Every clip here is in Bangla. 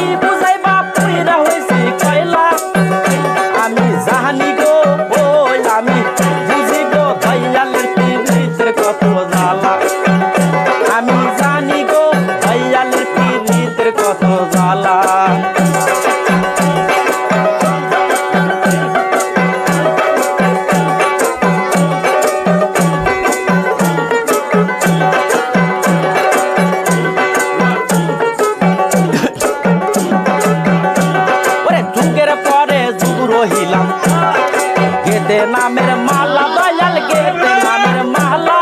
আমায় কি রহিলাম গেতে নামের মালা দয়াল গেতে নামের মালা।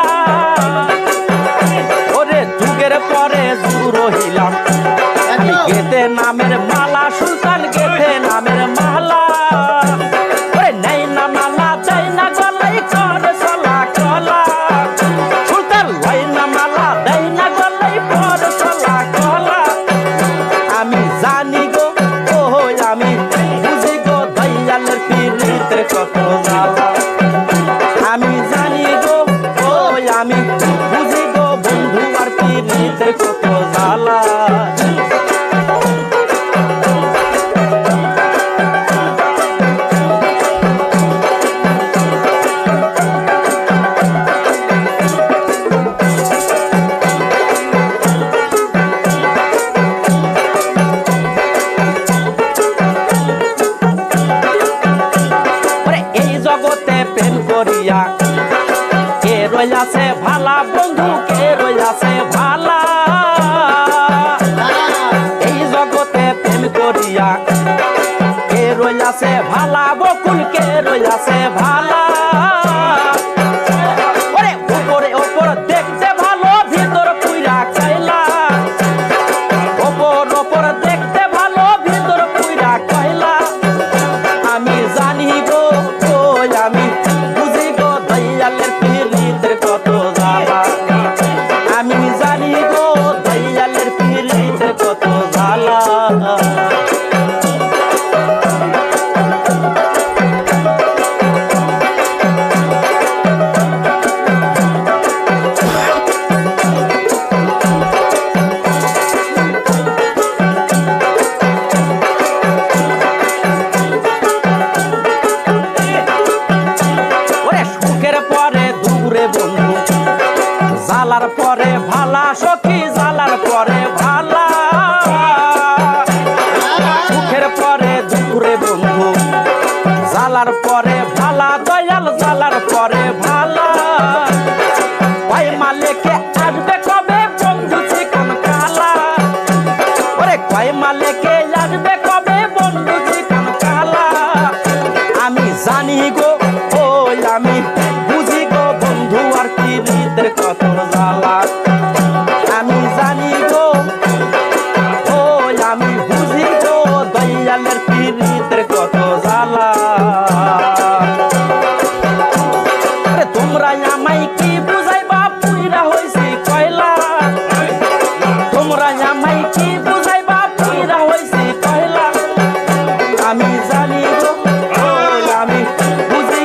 ওরে যুগের পরে করিয়া কে রইয়াছে ভালা বন্ধু, কে রইয়াছে ভালা? এই জগতে প্রেম করিয়া। কে রইয়াছে ভালা বকুল, কে রইয়াছে ভালা? ভালা, সখী জালার পরে ভালা। সুখের পরে দূরে বন্ধু, জালার পরে ভালা, দয়াল জালার পরে ভালা। ভাই মালিকে আসবে কবে, বন্ধু চিকন কালা। ওরে কয় মালিকে আসবে কবে, বন্ধু চিকন কালা। আমি জানি গো, ওই আমি কি বুঝাইবা পুইরা হইছি কয়লা? তোমরা কি বুঝাইবা পুইরা হইছি কয়লা? আমি জানি গো আমি, বুঝি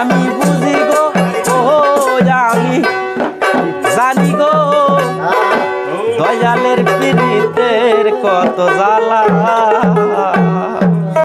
আমি বুঝি গো ও আমি, জানি গো, দয়ালের পীড়িতের কত জ্বালা।